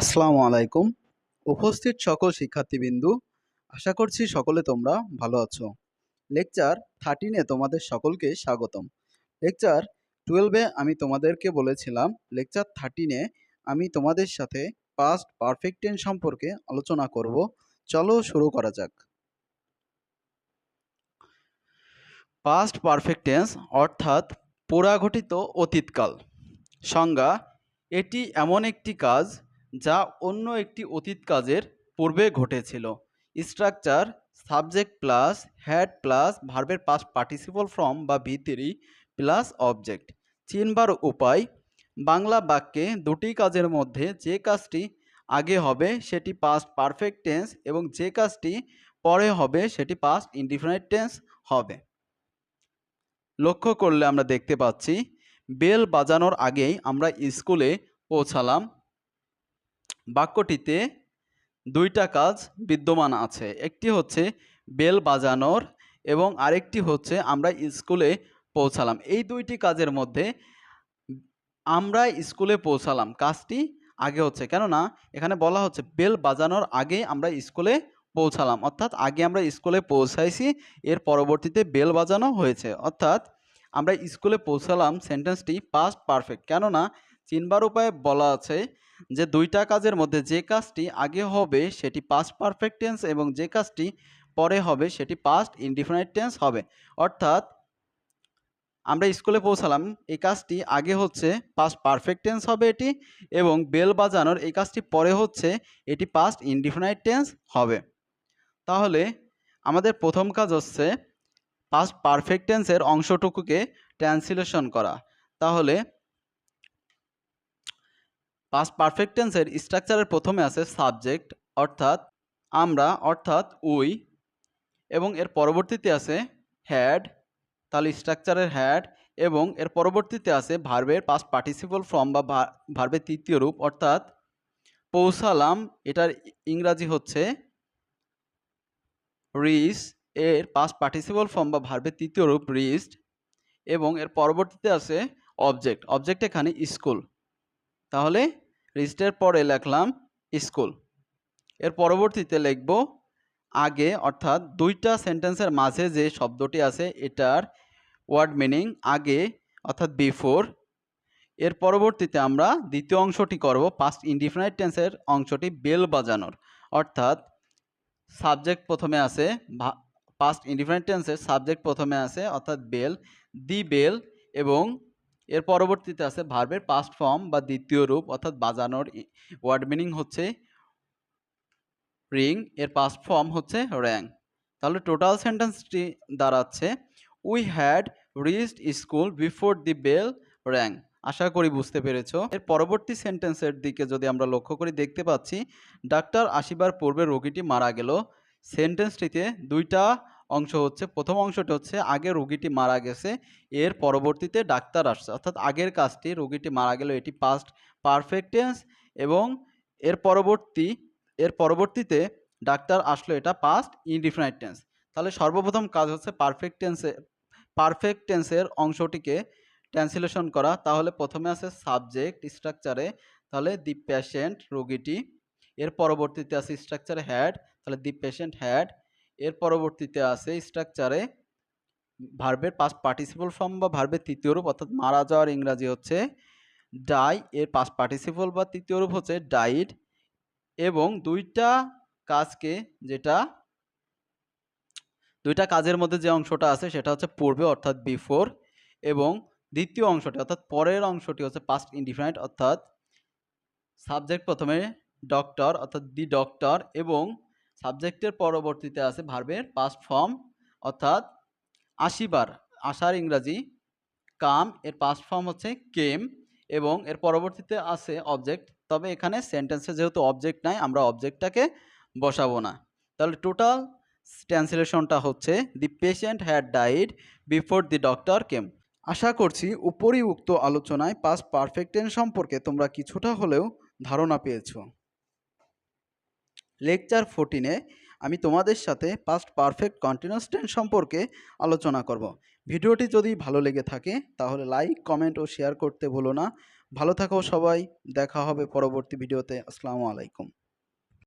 আসসালামু আলাইকুম। উপস্থিত সকল শিক্ষার্থীবৃন্দু, আশা করছি সকলে তোমরা ভালো আছো। লেকচার থার্টিনে তোমাদের সকলকে স্বাগতম। লেকচার টুয়েলভে আমি তোমাদেরকে বলেছিলাম, লেকচার থার্টিনে আমি তোমাদের সাথে পাস্ট পারফেক্ট টেন্স সম্পর্কে আলোচনা করব। চলো শুরু করা যাক। পাস্ট পারফেক্ট টেন্স অর্থাৎ পুরাঘটিত অতীতকাল। সংজ্ঞা, এটি এমন একটি কাজ যা অন্য একটি অতীত কাজের পূর্বে ঘটেছিল। Structure subject plus had plus ভার্বের পাস পার্টিসিপল ফর্ম বা ভিতরি প্লাস অবজেক্ট চিনবার উপায়, বাংলা বাক্যে দুটি কাজের মধ্যে যে কাজটি আগে হবে সেটি পাস্ট পারফেক্ট টেন্স এবং যে কাজটি পরে হবে সেটি পাস্ট ইনডিফিনাইট টেন্স হবে। লক্ষ্য করলে আমরা দেখতে পাচ্ছি, বেল বাজানোর আগেই আমরা স্কুলে পৌঁছালাম। বাক্যটিতে দুইটা কাজ বিদ্যমান আছে। একটি হচ্ছে বেল বাজানোর এবং আরেকটি হচ্ছে আমরা স্কুলে পৌঁছালাম। এই দুইটি কাজের মধ্যে আমরা স্কুলে পৌঁছালাম। কাজটি আগে হচ্ছে, কেননা এখানে বলা হচ্ছে বেল বাজানোর আগে আমরা স্কুলে পৌঁছালাম। অর্থাৎ আগে আমরা স্কুলে পৌঁছাইছি, এর পরবর্তীতে বেল বাজানো হয়েছে। অর্থাৎ আমরা স্কুলে পৌঁছালাম, সেন্টেন্সটি পাস্ট পারফেক্ট কেননা চিনবার উপায়ে বলা আছে যে দুইটা কাজের মধ্যে যে কাজটি আগে হবে সেটি পাস্ট পারফেক্ট টেন্স এবং যে কাজটি পরে হবে সেটি পাস্ট ইনডিফিনাইট টেন্স হবে। অর্থাৎ আমরা স্কুলে পৌঁছালাম, এই কাজটি আগে হচ্ছে পাস্ট পারফেক্ট টেন্স হবে এটি এবং বেল বাজানোর এই কাজটি পরে হচ্ছে এটি পাস্ট ইনডিফিনাইট টেন্স হবে। তাহলে আমাদের প্রথম কাজ হচ্ছে পাস্ট পারফেক্ট টেন্সের অংশটুকুকে ট্রান্সলেশন করা। তাহলে পাস্ট পারফেক্ট টেন্সের স্ট্রাকচারের প্রথমে আছে সাবজেক্ট অর্থাৎ আমরা, অর্থাৎ উই এবং এর পরবর্তীতে আছে হ্যাড তাহলে স্ট্রাকচারের হ্যাড এবং এর পরবর্তীতে আছে ভার্বের পাস্ট পার্টিসিপল ফর্ম বা ভার্বের তৃতীয় রূপ, অর্থাৎ পৌঁছালাম, এটার ইংরাজি হচ্ছে রিস এর পাস্ট পার্টিসিপল ফর্ম বা ভার্বের তৃতীয় রূপ রিস্ট এবং এর পরবর্তীতে আছে অবজেক্ট অবজেক্ট এখানে স্কুল তাহলে রিস্টের পরে লিখলাম স্কুলের পরবর্তীতে লিখব আগে, অর্থাৎ দুইটা সেন্টেন্সের মাঝে যে শব্দটি আছে, এটার ওয়ার্ড মিনিং আগে, অর্থাৎ বিফোর এর পরবর্তীতে আমরা দ্বিতীয় অংশটি করব পাস্ট ইনডিফিনাইট টেন্সের অংশটি বেল বাজানোর। অর্থাৎ সাবজেক্ট প্রথমে আছে পাস্ট ইনডিফিনাইট টেন্সের সাবজেক্ট প্রথমে আছে, অর্থাৎ বেল দি বেল এবং এর পরবর্তীতে আছে ভার্বের পাস্ট ফর্ম বা দ্বিতীয় রূপ, অর্থাৎ বাজানোর ওয়ার্ড মিনিং হচ্ছে রিং এর পাস্ট ফর্ম হচ্ছে র্যাং। তাহলে টোটাল সেন্টেন্সটি দাঁড়াচ্ছে we had reached school before the bell rang আশা করি বুঝতে পেরেছ। এর পরবর্তী সেন্টেন্সের দিকে যদি আমরা লক্ষ্য করি, দেখতে পাচ্ছি, ডাক্তার আসিবার পূর্বে রোগীটি মারা গেল। সেন্টেন্সটিতে দুইটা অংশ হচ্ছে, প্রথম অংশটি হচ্ছে, আগে রোগীটি মারা গেছে, এর পরবর্তীতে ডাক্তার আসছে। অর্থাৎ আগের কাজটি, রোগীটি মারা গেল, এটি পাস্ট পারফেক্ট টেন্স এবং এর পরবর্তী, এর পরবর্তীতে ডাক্তার আসলো, এটা পাস্ট ইনডিফিনাইট টেন্স তাহলে সর্বপ্রথম কাজ হচ্ছে পারফেক্ট টেন্সে পারফেক্ট টেন্সের অংশটিকে ট্রান্সলেশন করা। তাহলে প্রথমে আছে সাবজেক্ট স্ট্রাকচারে তাহলে দি পেশেন্ট রোগীটি। এর পরবর্তীতে আছে স্ট্রাকচারে হ্যাড তাহলে দি পেশেন্ট হ্যাড এর পরবর্তীতে আছে স্ট্রাকচারে ভার্বের পাস্ট পার্টিসিপল ফর্ম বা ভার্বের তৃতীয় রূপ, অর্থাৎ মারা যাওয়ার ইংরাজি হচ্ছে ডাই এর পাস্ট পার্টিসিপল বা তৃতীয় রূপ হচ্ছে ডাইড এবং দুইটা কাজকে যেটা, দুইটা কাজের মধ্যে যে অংশটা আছে সেটা হচ্ছে পূর্বে, অর্থাৎ বিফোর এবং দ্বিতীয় অংশটি, অর্থাৎ পরের অংশটি হচ্ছে পাস্ট ইনডিফাইনাইট অর্থাৎ সাবজেক্ট প্রথমে ডক্টর অর্থাৎ দি ডক্টর এবং সাবজেক্টের পরবর্তীতে আছে ভার্বের পাস্ট ফর্ম অর্থাৎ আশিবার আসার ইংরাজি, কাম, এর পাস্ট ফর্ম হচ্ছে কেম এবং এর পরবর্তীতে আছে অবজেক্ট তবে এখানে সেন্টেন্সে যেহেতু অবজেক্ট নাই, আমরা অবজেক্টটাকে বসাবো না। তাহলে টোটাল ট্রান্সলেশনটা হচ্ছে the patient had died before the doctor came আশা করছি উপরই উক্ত আলোচনায় পাস্ট পারফেক্ট টেন্স সম্পর্কে তোমরা কিছুটা হলেও ধারণা পেয়েছ। লেকচার ফোরটিনে আমি তোমাদের সাথে পাস্ট পারফেক্ট কন্টিনিউয়াস টেন্স সম্পর্কে আলোচনা করব। ভিডিওটি যদি ভালো লেগে থাকে, তাহলে লাইক কমেন্ট ও শেয়ার করতে ভুলো না। ভালো থাকো সবাই, দেখা হবে পরবর্তী ভিডিওতে আসসালামু আলাইকুম।